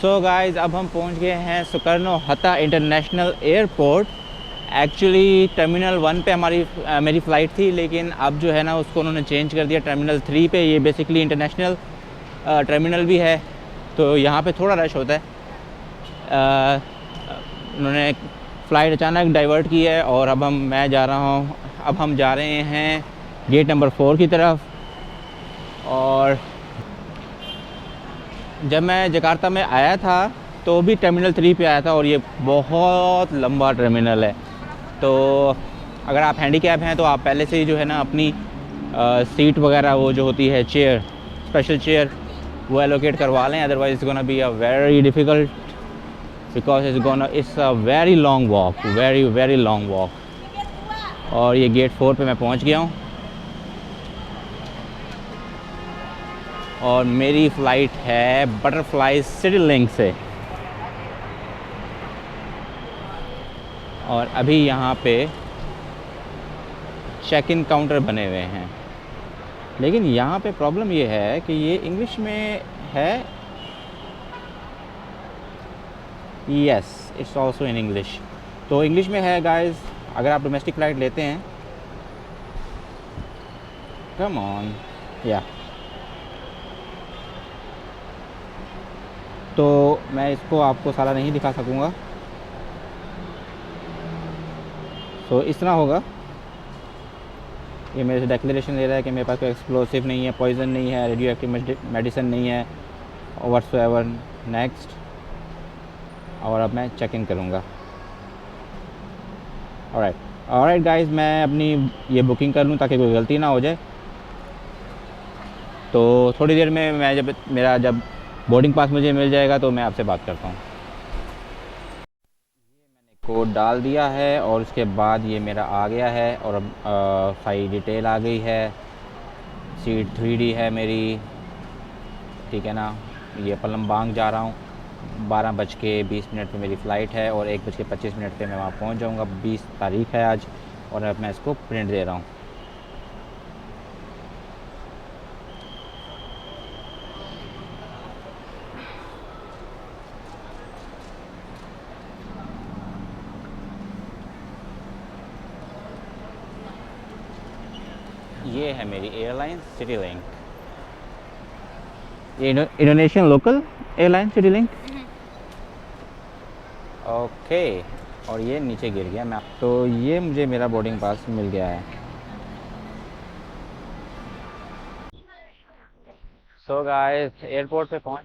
So guys अब हम पहुँच गए हैं Sukarno Hatta international airport. Actually terminal one पे हमारी अ, मेरी फ़्लाइट थी लेकिन अब जो है ना उसको उन्होंने चेंज कर दिया टर्मिनल थ्री पे। ये बेसिकली इंटरनेशनल टर्मिनल भी है तो यहाँ पे थोड़ा रश होता है। उन्होंने फ़्लाइट अचानक डाइवर्ट की है और अब हम मैं जा रहा हूँ। अब हम जा रहे हैं गेट नंबर फोर की तरफ़ और जब मैं जकार्ता में आया था तो भी टर्मिनल थ्री पे आया था और ये बहुत लंबा टर्मिनल है। तो अगर आप हैंडी कैप हैं तो आप पहले से ही जो है ना अपनी अ, सीट वगैरह वो जो होती है चेयर स्पेशल चेयर वो एलोकेट करवा लें। Otherwise it's gonna be a very difficult because it's gonna it's a very long walk very very long walk और ये गेट फोर पे मैं पहुँच गया हूँ। और मेरी फ़्लाइट है बटरफ्लाई सिटी लिंक से। और अभी यहाँ पे चेक इन काउंटर बने हुए हैं। लेकिन यहाँ पे प्रॉब्लम ये है कि ये इंग्लिश में है। Yes it's also in English तो इंग्लिश में है गाइस अगर आप डोमेस्टिक फ़्लाइट लेते हैं। कम ऑन या तो मैं इसको आपको सारा नहीं दिखा सकूँगा। तो इस तरह होगा। ये मेरे से डेक्लेशन दे रहा है कि मेरे पास कोई एक्सप्लोसिव नहीं है पॉइजन नहीं है रेडियो एक्टिव मेडिसिन नहीं है वट्स एवर नेक्स्ट और अब मैं चेक इन करूँगा। ऑलराइट ऑलराइट गाइस मैं अपनी ये बुकिंग कर लूँ ताकि कोई गलती ना हो जाए। तो थोड़ी देर में मैं जब मेरा जब बोर्डिंग पास मुझे मिल जाएगा तो मैं आपसे बात करता हूँ। कोड डाल दिया है और उसके बाद ये मेरा आ गया है और अब सारी डिटेल आ गई है। सीट थ्री डी है मेरी। ठीक है ना? ये पलम्बांग जा रहा हूँ। बारह बज के बीस मिनट पर मेरी फ़्लाइट है और एक बज के पच्चीस मिनट पर मैं वहाँ पहुँच जाऊँगा। बीस तारीख है आज और अब मैं इसको प्रिंट दे रहा हूँ ये है मेरी एयरलाइन सिटी लिंक ये Indonesian local airline City Link okay और ये नीचे गिर गया मैं तो ये मुझे मेरा बोर्डिंग पास मिल गया है। सो गाइस एयरपोर्ट पे पहुँच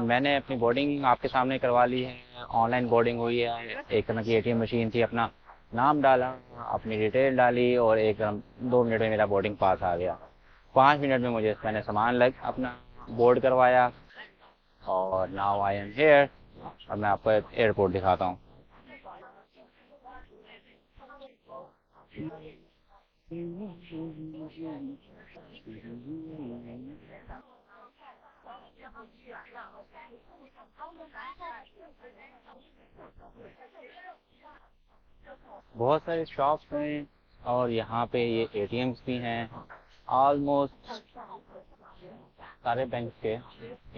मैंने अपनी बोर्डिंग आपके सामने करवा ली है ऑनलाइन बोर्डिंग हुई है एक तरह की एटीएम मशीन थी अपना। नाम डाला, अपनी डिटेल डाली और एक, दो मिनट में मेरा बोर्डिंग पास आ गया। पाँच मिनट में मुझे मैंने सामान लग अपना बोर्ड करवाया और नाउ आई एम हेयर और मैं आपको एयरपोर्ट दिखाता हूँ। बहुत सारे शॉप्स हैं और यहाँ पे ये एटीएम्स भी हैं। ऑलमोस्ट सारे बैंक के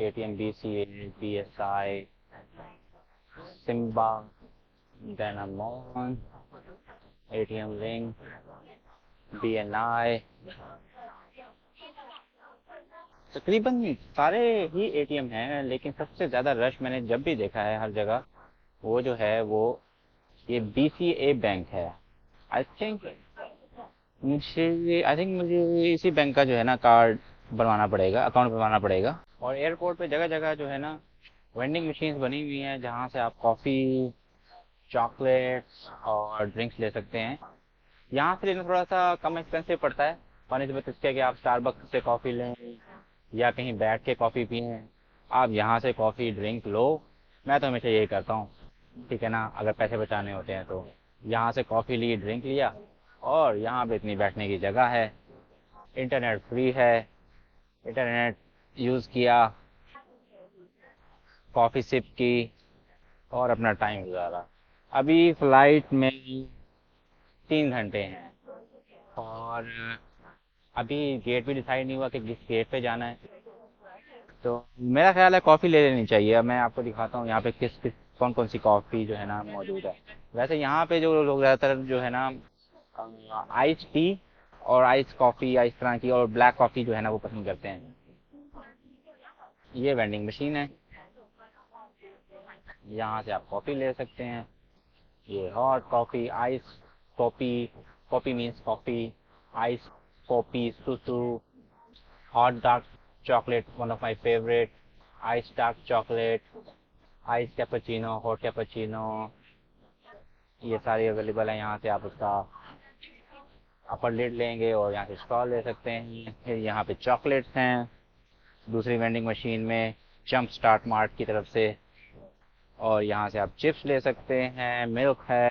ATM B C A B S I CIMB Danamon ATM link B N I तकरीबन सारे ही एटीएम हैं, लेकिन सबसे ज़्यादा रश मैंने जब भी देखा है हर जगह, वो जो है वो ये बी सी ए बैंक है। आई थिंक मुझे आई थिंक मुझे इसी बैंक का जो है ना कार्ड बनवाना पड़ेगा अकाउंट बनवाना पड़ेगा। और एयरपोर्ट पे जगह जगह जो है ना वेंडिंग मशीन्स बनी हुई हैं, जहाँ से आप कॉफ़ी चॉकलेट्स और ड्रिंक्स ले सकते हैं। यहाँ से लेना थोड़ा सा कम एक्सपेंसिव पड़ता है। बनस्बत इसके कि आप स्टारबक्स से कॉफ़ी लें, या कहीं बैठ के कॉफ़ी पिए, आप यहाँ से कॉफ़ी ड्रिंक लो। मैं तो हमेशा यही करता हूँ। ठीक है ना, अगर पैसे बचाने होते हैं तो। यहाँ से कॉफ़ी ली, ड्रिंक लिया, और यहाँ पे इतनी बैठने की जगह है। इंटरनेट फ्री है, इंटरनेट यूज़ किया, कॉफ़ी सिप की, और अपना टाइम गुजारा। अभी फ़्लाइट में तीन घंटे हैं, और अभी गेट भी डिसाइड नहीं हुआ कि किस गेट पे जाना है। तो मेरा ख्याल है कॉफ़ी ले लेनी चाहिए। मैं आपको दिखाता हूँ यहाँ पे किस किस कौन कौन सी कॉफ़ी जो है ना मौजूद है। वैसे यहाँ पे जो लोग ज़्यादातर जो है ना आइस टी और आइस कॉफ़ी या इस तरह की और ब्लैक कॉफ़ी जो है ना वो पसंद करते हैं। ये वेंडिंग मशीन है। यहाँ से आप कॉफ़ी ले सकते हैं। ये hot coffee ice coffee coffee means coffee ice coffee सुसु hot dark chocolate, one of my favorite ice dark chocolate ice cappuccino, hot cappuccino, ये सारी अवेलेबल है, यहाँ से आप उसका अपर लिड लेंगे और यहाँ से स्टॉल ले सकते हैं। फिर यहाँ पे चॉकलेट्स हैं। दूसरी वेंडिंग मशीन में जंप स्टार्ट मार्ट की तरफ़ से और यहाँ से आप चिप्स ले सकते हैं। मिल्क है।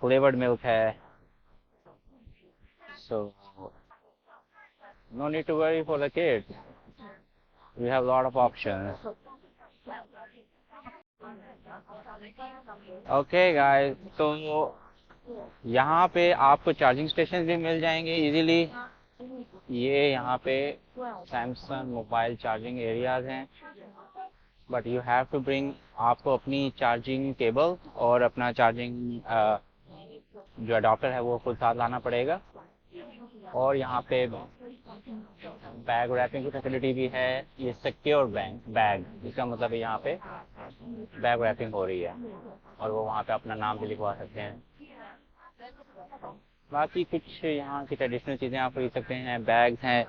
फ्लेवर्ड मिल्क है। सो need to worry for the kids. We have a lot of options. Okay guys, तो यहाँ पे आपको चार्जिंग स्टेशन भी मिल जाएँगे इजीली ये यहाँ पे सैमसंग मोबाइल चार्जिंग एरियाज़ हैं. But you have to bring आपको अपनी चार्जिंग केबल और अपना चार्जिंग जो अडॉप्टर है वो खुद साथ लाना पड़ेगा. और यहाँ पे बैग रैपिंग की फैसिलिटी भी है, ये सिक्योर बैंक बैग इसका मतलब है यहाँ पे बैग रैपिंग हो रही है, और वो वहाँ पे अपना नाम भी लिखवा सकते हैं। बाकी कुछ यहाँ की ट्रेडिशनल चीज़ें आप खरीद सकते हैं बैग्स हैं,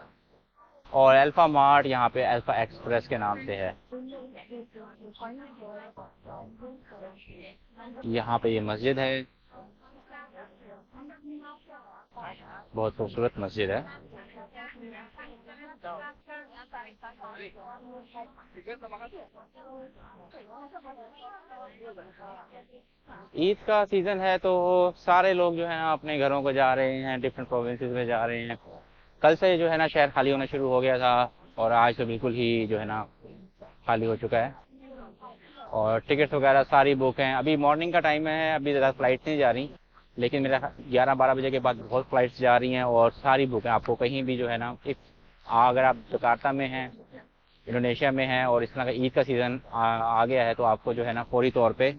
और अल्फ़ा मार्ट यहाँ पे अल्फ़ा एक्सप्रेस के नाम से है। यहाँ पे ये मस्जिद है। बहुत खूबसूरत मस्जिद है। ईद का सीज़न है तो सारे लोग जो है ना अपने घरों को जा रहे हैं डिफरेंट प्रोविंसेस में जा रहे हैं। कल से जो है ना, शहर खाली होना शुरू हो गया था और आज तो बिल्कुल ही जो है ना, खाली हो चुका है। और टिकट्स वगैरह सारी बुक हैं। अभी मॉर्निंग का टाइम है, अभी ज़्यादा फ़्लाइट नहीं जा रही। लेकिन मेरा ग्यारह बारह बजे के बाद बहुत फ्लाइट्स जा रही हैं और सारी बुक हैं आपको कहीं भी जो है ना एक अगर आप जकार्ता में हैं इंडोनेशिया में हैं और इस तरह का ईद का सीज़न आ, आ गया है तो आपको जो है ना फौरी तौर पे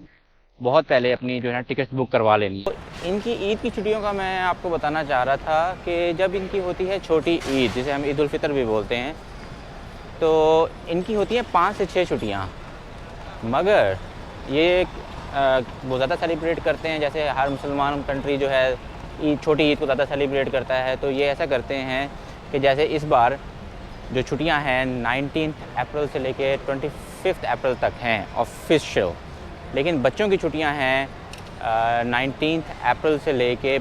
बहुत पहले अपनी जो है ना टिकट्स बुक करवा लेनी तो इनकी ईद की छुट्टियों का मैं आपको बताना चाह रहा था कि जब इनकी होती है छोटी ईद जिसे हम ईद फितर भी बोलते हैं तो इनकी होती है पाँच से छः छुट्टियाँ। मगर ये वो ज़्यादा सेलिब्रेट करते हैं, जैसे हर मुसलमान कंट्री जो है, ईद, छोटी ईद को ज़्यादा सेलिब्रेट करता है तो ये ऐसा करते हैं कि जैसे इस बार जो छुट्टियाँ हैं नाइनटीन अप्रैल से लेके ट्वेंटी फिफ्थ अप्रैल तक हैं ऑफिशियल लेकिन बच्चों की छुट्टियाँ हैं नाइनटीन अप्रैल से लेके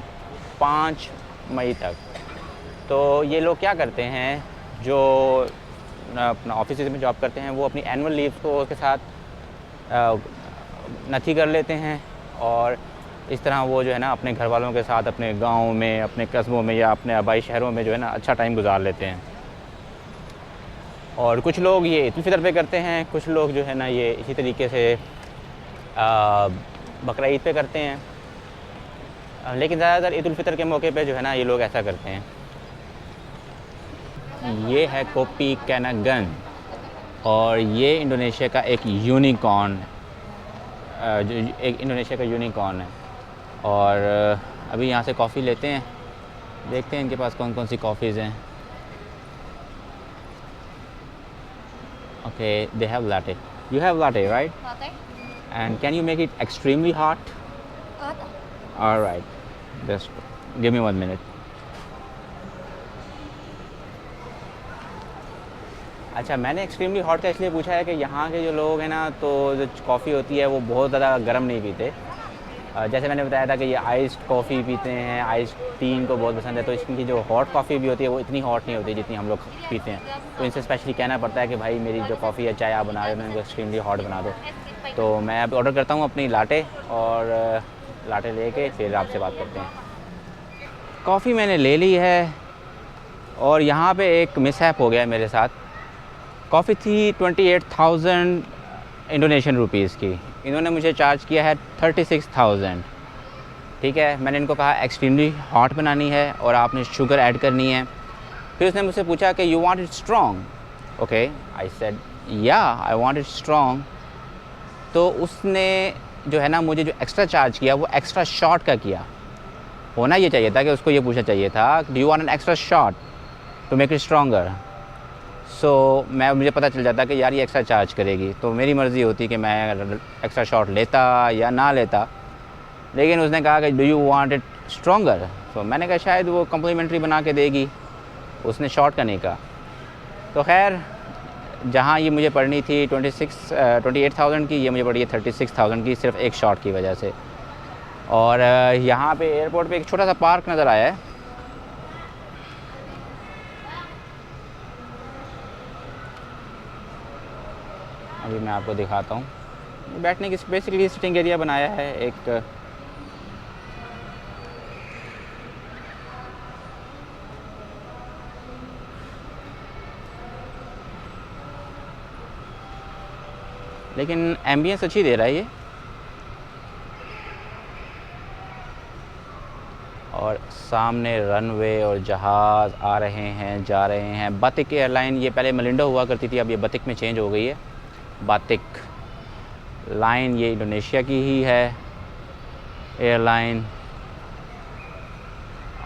पाँच मई तक। तो ये लोग क्या करते हैं, जो अपना ऑफ़िस में जॉब करते हैं, वो अपनी एनुअल लीव को के साथ नथी कर लेते हैं और इस तरह वो जो है ना अपने घर वालों के साथ अपने गाँव में, अपने कस्बों में या अपने आबाई शहरों में जो है ना अच्छा टाइम गुजार लेते हैं। और कुछ लोग ये ईद फितर पे करते हैं, कुछ लोग जो है ना ये इसी तरीके से बकरा ईद पे करते हैं। लेकिन ज़्यादातर ईद फितर के मौके पे जो है ना ये लोग ऐसा करते हैं। ये है कोपी कैनागन और ये इंडोनेशिया का एक यूनिकॉर्न जो एक इंडोनेशिया का यूनिकॉर्न है। और अभी यहाँ से कॉफ़ी लेते हैं। देखते हैं इनके पास कौन कौन सी कॉफ़ीज़ हैं। Okay they have latte you have latte right? And can you make it extremely hot Hot. Alright just give me one minute अच्छा मैंने एक्सट्रीमली हॉट का इसलिए पूछा है कि यहाँ के जो लोग हैं ना तो जो कॉफ़ी होती है वो बहुत ज़्यादा गर्म नहीं पीते। जैसे मैंने बताया था कि ये आइस्ड कॉफ़ी पीते हैं आइस टी इनको बहुत पसंद है तो इसकी जो हॉट कॉफ़ी भी होती है वो इतनी हॉट नहीं होती जितनी हम लोग पीते हैं। तो इनसे स्पेशली कहना पड़ता है कि भाई, मेरी जो कॉफ़ी है, चाय आप बना रहे हो इनको एक्सट्रीमली हॉट बना दो। तो मैं अब ऑर्डर करता हूँ अपनी लाटे और लाटे लेके फिर आपसे बात करते हैं। कॉफ़ी मैंने ले ली है और यहाँ पे एक मिसहैप हो गया मेरे साथ। कॉफ़ी थी twenty eight thousand Indonesian rupees की। इन्होंने मुझे चार्ज किया है थर्टी सिक्स थाउज़ेंड। ठीक है, मैंने इनको कहा एक्सट्रीमली हॉट बनानी है और आपने शुगर ऐड करनी है। फिर उसने मुझसे पूछा कि you want it strong okay I said या आई वांट इट स्ट्रॉन्ग तो उसने जो है ना, मुझे जो एक्स्ट्रा चार्ज किया, वो एक्स्ट्रा शॉट का किया। होना ये चाहिए था कि उसको ये पूछना चाहिए था do you want an extra shot to make it stronger so so, मैं मुझे पता चल जाता कि यार ये एक्स्ट्रा चार्ज करेगी। तो मेरी मर्ज़ी होती कि मैं एक्स्ट्रा शॉट लेता या ना लेता। लेकिन उसने कहा कि do you want it stronger तो मैंने कहा शायद वो कम्प्लीमेंट्री बना के देगी। उसने शॉर्ट का नहीं कहा। तो खैर जहाँ ये मुझे पढ़नी थी 26 ट्वेंटी एट थाउज़ेंड की ये मुझे पड़ी है थर्टी सिक्स थाउज़ेंड की सिर्फ़ एक शॉट की वजह से। और यहाँ पे एयरपोर्ट पे एक छोटा सा पार्क नज़र आया है। मैं आपको दिखाता हूँ। बैठने की बेसिकली सिटिंग एरिया बनाया है एक, लेकिन एम्बियंस अच्छी दे रहा है ये। और सामने रनवे और जहाज़ आ रहे हैं, जा रहे हैं। बातिक एयरलाइन ये पहले मलिंडो हुआ करती थी, अब ये बतिक में चेंज हो गई है। बातिक। लाइन ये इंडोनेशिया की ही है, एयरलाइन।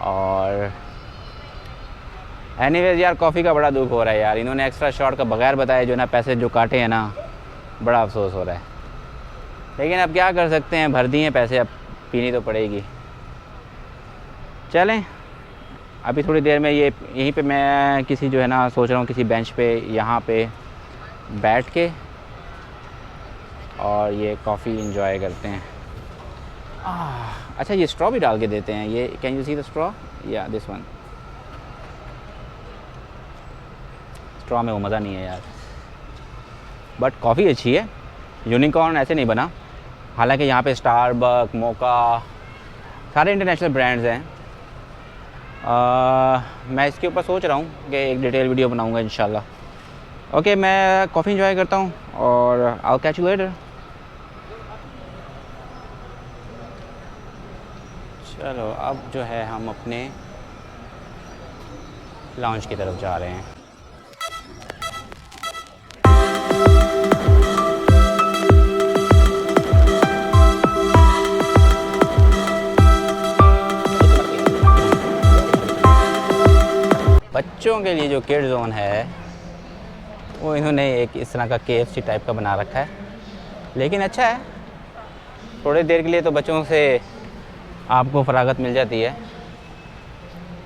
और एनी एनीवेज यार, कॉफ़ी का बड़ा दुख हो रहा है यार। इन्होंने एक्स्ट्रा शॉट का बगैर बताए जो ना पैसे जो काटे हैं ना, बड़ा अफसोस हो रहा है। लेकिन अब क्या कर सकते हैं, भर दिए पैसे, अब पीनी तो पड़ेगी। चलें, अभी थोड़ी देर में ये, यहीं पे मैं किसी जो है ना, सोच रहा हूँ किसी बेंच पे, यहाँ पे बैठ के और ये कॉफ़ी इंजॉय करते हैं। आह, अच्छा ये स्ट्रॉ भी डाल के देते हैं। ये can you see the straw या दिस वन स्ट्रॉ में वो मज़ा नहीं है यार। बट कॉफ़ी अच्छी है। यूनिकॉर्न ऐसे नहीं बना। हालाँकि यहाँ पे स्टारबक मोका सारे इंटरनेशनल ब्रांड्स हैं। आ, मैं इसके ऊपर सोच रहा हूँ कि एक डिटेल वीडियो बनाऊँगा इन ओके मैं कॉफ़ी इंजॉय करता हूँ और आई कैच यू लेटर चलो, अब जो है हम अपने लॉन्च की तरफ़ जा रहे हैं। बच्चों के लिए जो किड जोन है, वो इन्होंने एक इस तरह का के टाइप का बना रखा है। लेकिन अच्छा है, थोड़ी देर के लिए तो बच्चों से आपको फरागत मिल जाती है।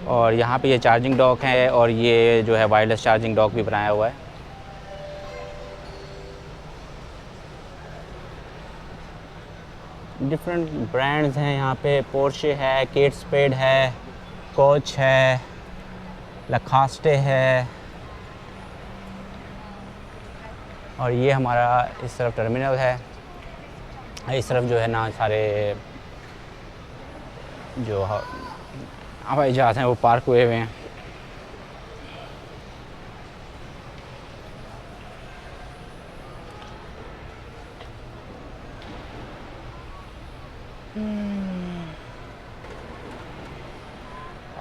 और यहाँ पे ये चार्जिंग डॉक है और ये जो है वायरलेस चार्जिंग डॉक भी बनाया हुआ है। डिफरेंट ब्रांड्स हैं यहाँ पे पोर्शे है केट स्पेड है कोच है लखास्टे है। और ये हमारा इस तरफ़ टर्मिनल है। इस तरफ़ जो है ना सारे जो हवाई जहाज़ हैं, वो पार्क हुए हुए हैं।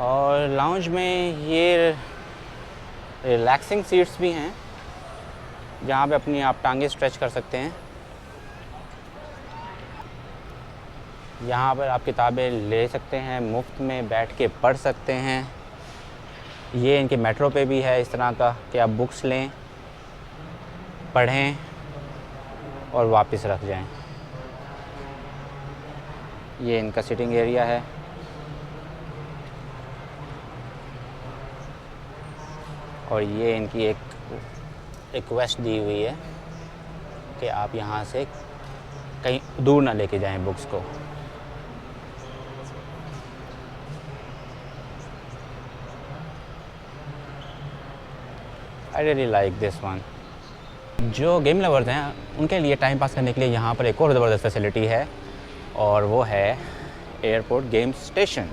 और लाउंज में ये रिलैक्सिंग सीट्स भी हैं, जहाँ पे अपनी आप टांगे स्ट्रेच कर सकते हैं। यहाँ पर आप किताबें ले सकते हैं, मुफ़्त में बैठ के पढ़ सकते हैं। ये इनके मेट्रो पे भी है इस तरह का कि आप बुक्स लें, पढ़ें और वापस रख जाएँ। ये इनका सिटिंग एरिया है। और ये इनकी एक रिक्वेस्ट दी हुई है कि आप यहाँ से कहीं दूर ना लेके जाएँ बुक्स को। I really like this one जो गेम लवर्स हैं, उनके लिए टाइम पास करने के लिए यहाँ पर एक और ज़बरदस्त फैसिलिटी है, और वो है airport game station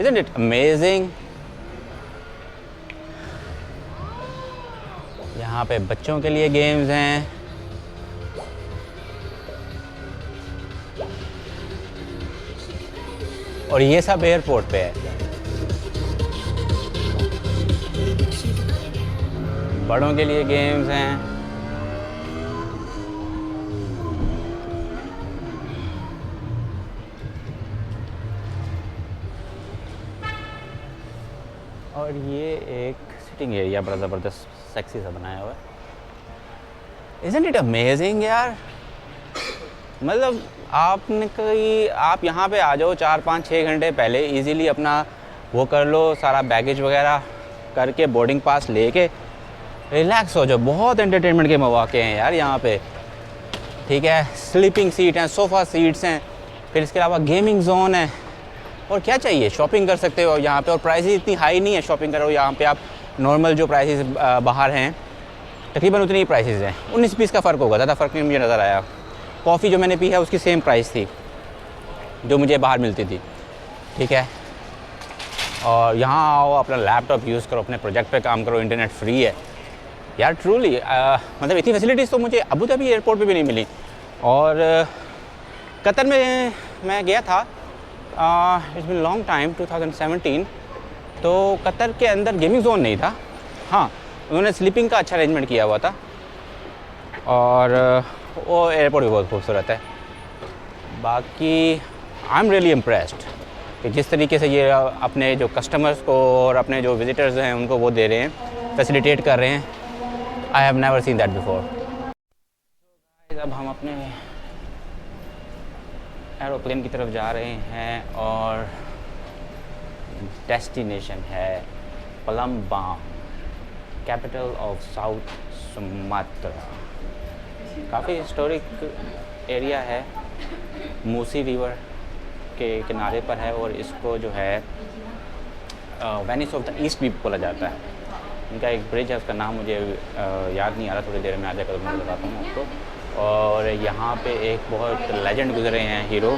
is it amazing यहाँ पे बच्चों के लिए गेम्स हैं। और ये सब एयरपोर्ट पे है। बड़ों के लिए गेम्स हैं। और ये एक सिटिंग एरिया बड़ा ज़बरदस्त सेक्सी सा बनाया हुआ है। इजंट इट अमेजिंग यार? मतलब आपने कहीं आप यहाँ पे आ जाओ चार पाँच छः घंटे पहले इजीली अपना वो कर लो, सारा बैगेज वगैरह करके बोर्डिंग पास लेके रिलैक्स हो जाओ, बहुत एंटरटेनमेंट के मौाक़े हैं यार यहाँ पे। ठीक है स्लीपिंग सीट हैं सोफ़ा सीट्स हैं, फिर इसके अलावा गेमिंग जोन है। और क्या चाहिए? शॉपिंग कर सकते हो यहाँ पे और प्राइसेस इतनी हाई नहीं है शॉपिंग करो, यहाँ पे आप नॉर्मल जो प्राइसेस बाहर हैं, तकरीबन उतनी ही प्राइसेस हैं। उन्नीस बीस का फ़र्क होगा, ज़्यादा फ़र्क नहीं मुझे नज़र आया। कॉफ़ी जो मैंने पी है उसकी सेम प्राइस थी, जो मुझे बाहर मिलती थी। ठीक है? और यहाँ आओ, अपना लैपटॉप यूज़ करो, अपने प्रोजेक्ट पे काम करो इंटरनेट फ्री है। यार ट्रूली मतलब इतनी फैसिलिटीज़ तो मुझे अबू धाबी एयरपोर्ट पे भी नहीं मिली। और अ, कतर में मैं गया था इट्स बिन लॉन्ग टाइम 2017 तो कतर के अंदर गेमिंग जोन नहीं था। हाँ उन्होंने स्लीपिंग का अच्छा अरेंजमेंट किया हुआ था। और अ, वो एयरपोर्ट भी बहुत खूबसूरत है। बाकी आई एम रियली इम्प्रेस्ड कि जिस तरीके से ये अपने जो कस्टमर्स को और अपने जो विजिटर्स हैं उनको वो दे रहे हैं फैसिलिटेट कर रहे हैं। I have never seen that before अब हम अपने एरोप्लेन की तरफ़ जा रहे हैं और डेस्टिनेशन है Palembang capital of South Sumatra काफ़ी हिस्टोरिक एरिया है। मूसी रिवर के किनारे पर है और इसको जो है वेनिस ऑफ़ द ईस्ट भी बोला जाता है। इनका एक ब्रिज है, उसका नाम मुझे याद नहीं आ रहा, थोड़ी देर में आ तो मैं बताता हूँ आपको। और यहाँ पे एक बहुत लेजेंड गुजरे हैं hero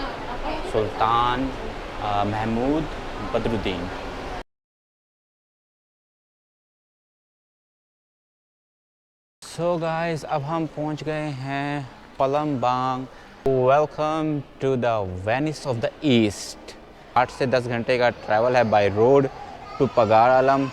Sultan Mahmud Badaruddin. So so guys अब हम पहुँच गए हैं Palem Palembang. Welcome to the Venice of the East आठ से दस घंटे का ट्रैवल है बाय रोड टू पगार आलम